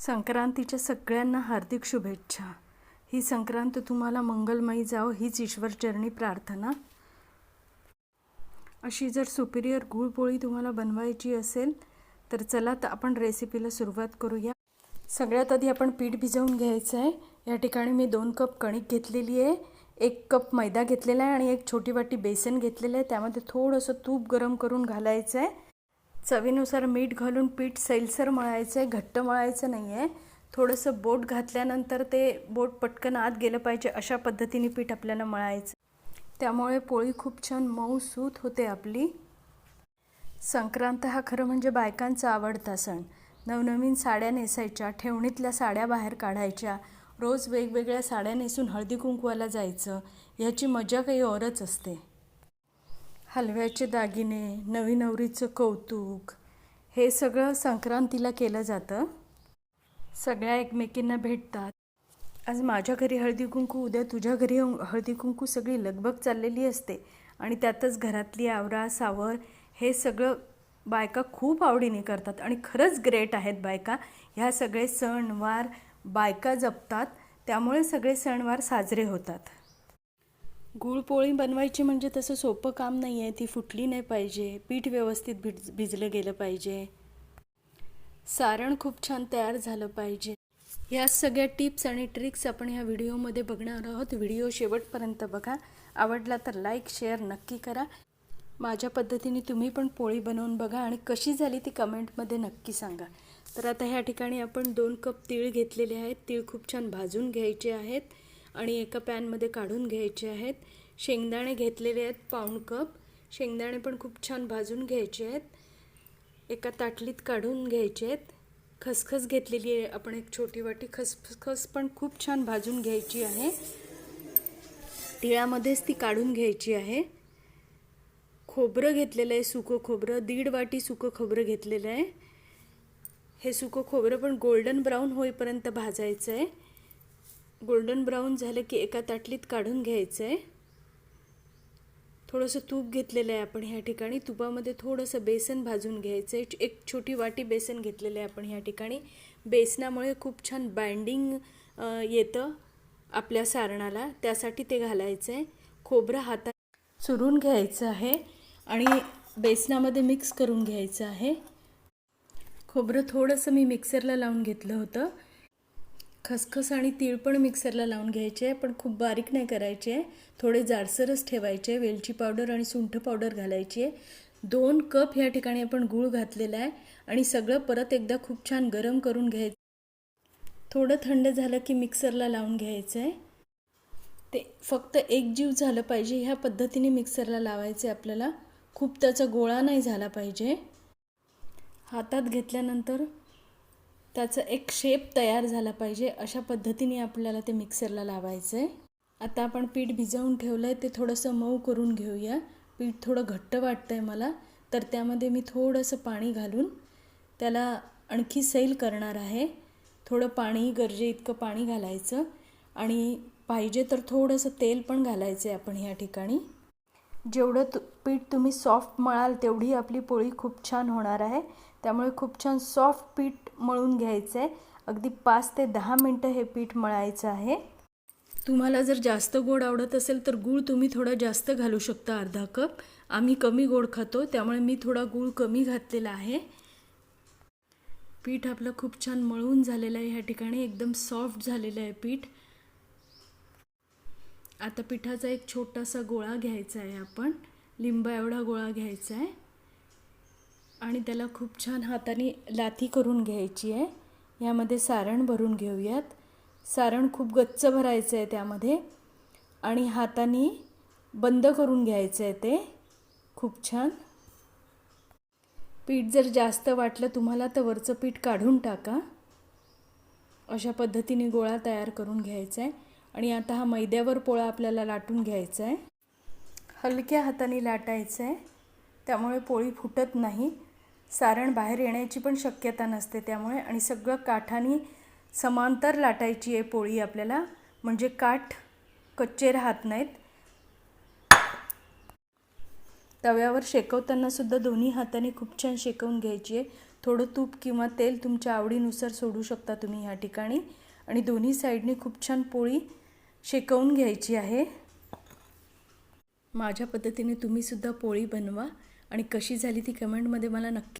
संक्रांतीच्या सगळ्यांना हार्दिक शुभेच्छा. ही संक्रांत तुम्हाला मंगलमयी जावो हीच ईश्वरचरणी प्रार्थना. अशी जर सुपिरियर गुळपोळी तुम्हाला बनवायची असेल तर चला तर आपण रेसिपीला सुरुवात करूया. सगळ्यात आधी आपण पीठ भिजवून घ्यायचं आहे या ठिकाणी मी दोन कप कणिक घेतलेली आहे. एक कप मैदा घेतलेला आहे आणि एक छोटी वाटी बेसन घेतलेलं आहे. त्यामध्ये थोडंसं तूप गरम करून घालायचं आहे चवीनुसार मीठ घालून पीठ सैलसर मळायचं आहे घट्ट मळायचं नाही आहे थोडंसं बोट घातल्यानंतर ते बोट पटकन आत गेलं पाहिजे अशा पद्धतीने पीठ आपल्याला मळायचं. त्यामुळे पोळी खूप छान मऊ सूत होते आपली. संक्रांत हा खरं म्हणजे बायकांचा आवडता सण. नवनवीन साड्या नेसायच्या ठेवणीतल्या साड्या बाहेर काढायच्या रोज वेगवेगळ्या साड्या नेसून हळदी कुंकवाला जायचं ह्याची मजा काही औरच असते. हलव्याचे दागिने नवी नवरीचं कौतुक हे सगळं संक्रांतीला केलं जातं. सगळ्या एकमेकींना भेटतात. आज माझ्या घरी हळदी कुंकू उद्या तुझ्या घरी हळदी कुंकू सगळी लगबग चाललेली असते. आणि त्यातच घरातली आवरा सावर हे सगळं बायका खूप आवडीने करतात. आणि खरंच ग्रेट आहेत बायका. ह्या सगळे सणवार बायका जपतात. त्यामुळे सगळे सणवार साजरे होतात. गुळपोळी बनवायची म्हणजे तसं सोपं काम नाही आहे ती फुटली नाही पाहिजे पीठ व्यवस्थित भिज भिजलं गेलं पाहिजे. सारण खूप छान तयार झालं पाहिजे. या सगळ्या टिप्स आणि ट्रिक्स आपण ह्या व्हिडिओमध्ये बघणार आहोत. व्हिडिओ शेवटपर्यंत बघा. आवडला तर लाईक शेअर नक्की करा. माझ्या पद्धतीने तुम्ही पण पोळी बनवून बघा आणि कशी झाली ती कमेंटमध्ये नक्की सांगा. तर आता ह्या ठिकाणी आपण दोन कप तीळ घेतलेले आहेत. तीळ खूप छान भाजून घ्यायचे आहेत. आणि एका पॅनमध्ये काढून घ्यायचे आहेत. शेंगदाणे घेतलेले आहेत पाऊण कप. शेंगदाणे पण खूप छान भाजून घ्यायचे आहेत. एका ताटलीत काढून घ्यायचे आहेत. खसखस घेतलेली आहे. आपण एक छोटी वाटी खसखस पण खूप छान भाजून घ्यायची आहे. तिळामध्येच ती काढून घ्यायची आहे. खोबरं घेतलेलं आहे सुकं खोबरं. दीड वाटी सुकं खोबरं घेतलेलं आहे. हे सुकं खोबरं पण गोल्डन ब्राऊन होईपर्यंत भाजायचं आहे. गोल्डन ब्राऊन झालं की एका ताटलीत काढून घ्यायचं आहे थोडंसं तूप घेतलेलं आहे आपण ह्या ठिकाणी. तुपामध्ये थोडंसं बेसन भाजून घ्यायचं आहे एक छोटी वाटी बेसन घेतलेलं आहे आपण ह्या ठिकाणी. बेसनामुळे खूप छान बाइंडिंग येतं आपल्या सारणाला. त्यासाठी ते घालायचं आहे खोबरं हातात चुरून घ्यायचं आहे आणि बेसनामध्ये मिक्स करून घ्यायचं आहे. खोबरं थोडंसं मी मिक्सरला लावून घेतलं होतं. खसखस आणि तीळ पण मिक्सरला लावून घ्यायचे पण खूप बारीक नाही करायचे. थोडे जाडसरच ठेवायचे वेलची पावडर आणि सुंठ पावडर घालायची आहे. दोन कप ह्या ठिकाणी आपण गूळ घातलेला आहे आणि सगळं परत एकदा खूप छान गरम करून घ्यायचं. थोडं थंड झालं की मिक्सरला लावून घ्यायचं आहे. ते फक्त एक जीव झालं पाहिजे ह्या पद्धतीने मिक्सरला लावायचे आपल्याला. खूप त्याचा गोळा नाही झाला पाहिजे. हातात घेतल्यानंतर त्याचं एक शेप तयार झाला पाहिजे अशा पद्धतीने आपल्याला ते मिक्सरला लावायचं आहे आता आपण पीठ भिजवून ठेवलं आहे ते थोडंसं मऊ करून घेऊया. पीठ थोडं घट्ट वाटतं आहे मला तर त्यामध्ये मी थोडंसं पाणी घालून त्याला आणखी सैल करणार आहे. थोडं पाणी गरजे इतकं पाणी घालायचं. आणि पाहिजे तर थोडंसं तेल पण घालायचं आहे आपण ह्या ठिकाणी. जेवढं तु पीठ तुम्ही सॉफ्ट मळाल तेवढी आपली पोळी खूप छान होणार आहे. त्यामुळे खूप छान सॉफ्ट पीठ मळून घ्यायचं आहे अगदी पाच ते दहा मिनटं हे पीठ मळायचं आहे. तुम्हाला जर जास्त गोड आवडत असेल तर गूळ तुम्ही थोडा जास्त घालू शकता अर्धा कप. आम्ही कमी गोड खातो त्यामुळे मी थोडा गूळ कमी घातलेला आहे. पीठ आपलं खूप छान मळून झालेलं आहे. ह्या ठिकाणी एकदम सॉफ्ट झालेलं आहे पीठ. आता पिठाचा एक छोटासा गोळा घ्यायचा आहे आपण. लिंबा एवढा गोळा घ्यायचा आहे. आणि त्याला खूप छान हाताने लाथी करून घ्यायची आहे. यामध्ये सारण भरून घेऊयात. सारण खूप गच्च भरायचं आहे त्यामध्ये. आणि हाताने बंद करून घ्यायचं आहे ते. खूप छान. पीठ जर जास्त वाटलं तुम्हाला तर वरचं पीठ काढून टाका. अशा पद्धतीने गोळा तयार करून घ्यायचा आहे. आणि आता हा मैद्यावर पोळा आपल्याला लाटून घ्यायचा आहे. हलक्या हाताने लाटायचं आहे. त्यामुळे पोळी फुटत नाही. सारण बाहेर येण्याची पण शक्यता नसते त्यामुळे आणि सगळं काठाने समांतर लाटायची आहे पोळी आपल्याला. म्हणजे काठ कच्चे राहत नाहीत. तव्यावर शेकवतानासुद्धा दोन्ही हाताने खूप छान शेकवून घ्यायची आहे. थोडं तूप किंवा तेल तुमच्या आवडीनुसार सोडू शकता तुम्ही ह्या ठिकाणी. आणि दोन्ही साईडने खूप छान पोळी शेकवून घ्यायची आहे. माझ्या पद्धतीने तुम्हीसुद्धा पोळी बनवा आणि कशी झाली ती कमेंटमध्ये मला नक्की